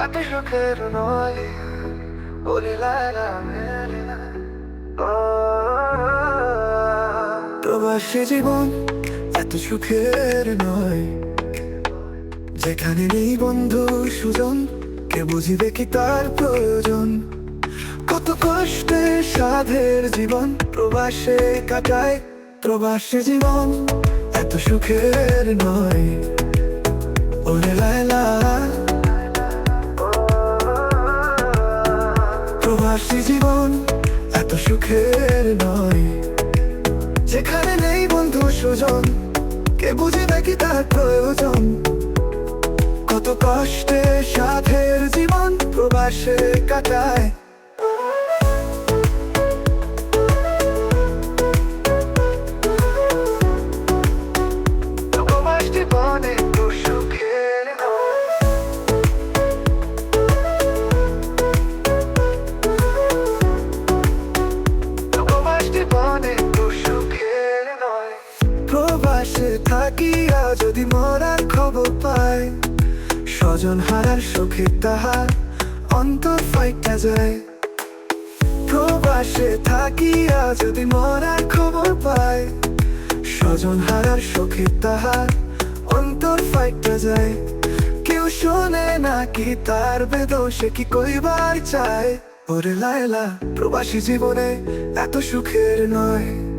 এত সুখের নয় বলে লাইলা মেলে না প্রবাসী জীবন এত সুখের নয় যেখানে নেই বন্ধু সুজন কে বুঝিবে কি তার প্রয়োজন কত কষ্টে সাধের জীবন প্রবাসে কাটায় প্রবাসী জীবন এত সুখের নয় ওরে লায়লা প্রবাসী জীবন এত সুখের নয়। যেখানে নেই বন্ধু সুজন, কে বুঝে নাকি তার প্রয়োজন? কত কষ্টে সাধের জীবন প্রবাসে কাটায় থাকিয়া যদি মরার খবর পায়, স্বজন হারার সুখে তাহার অন্তর ফাইটা যায়। প্রবাসে থাকিয়া যদি মরার খবর পায়, স্বজন হারার সুখে তাহার অন্তর ফাইটা যায়। কেউ শোনে নাকি তার বেদোষে কি কইবার চায়? ওরে লায়লা, প্রবাসী জীবনে এত সুখের নয়।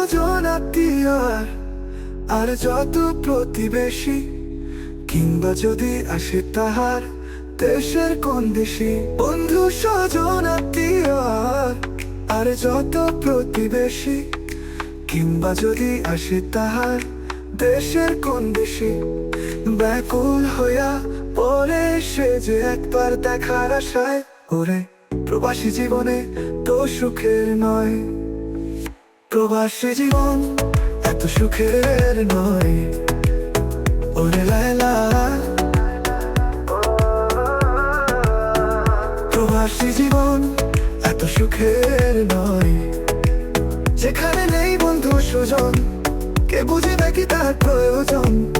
স্বজন আত্মীয় আর- যত প্রতিবেশী, কিংবা যদি আসে তাহার দেশের কোন দেশে বন্ধু স্বজন আত্মীয় আর যত প্রতিবেশী, কিংবা যদি আসে তাহার দেশের কোন দেশে, ব্যাকুল হইয়া পরে সে যে একবার দেখার আশায় ওরে, প্রবাসী জীবনে তো সুখের নয়। প্রবাসী জীবন এত সুখের নয়। ওরে লায়লা। প্রবাসী জীবন এত সুখের নয়। যেখানে নেই বন্ধু সুজন, কে বুঝিবে কি তার প্রয়োজন?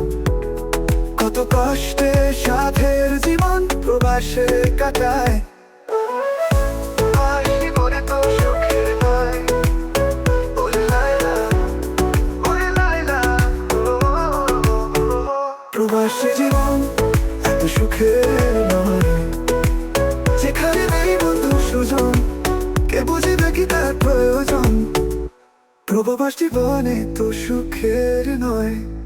কত কষ্টে সাধের জীবন প্রবাসে কাটায়। প্রবাসী জীবন এত সুখের নয়। যেখানে নেই বন্ধু সুজন, কে বুঝে দেখি তার প্রয়োজন? প্রবাস জীবনে তো সুখের নয়।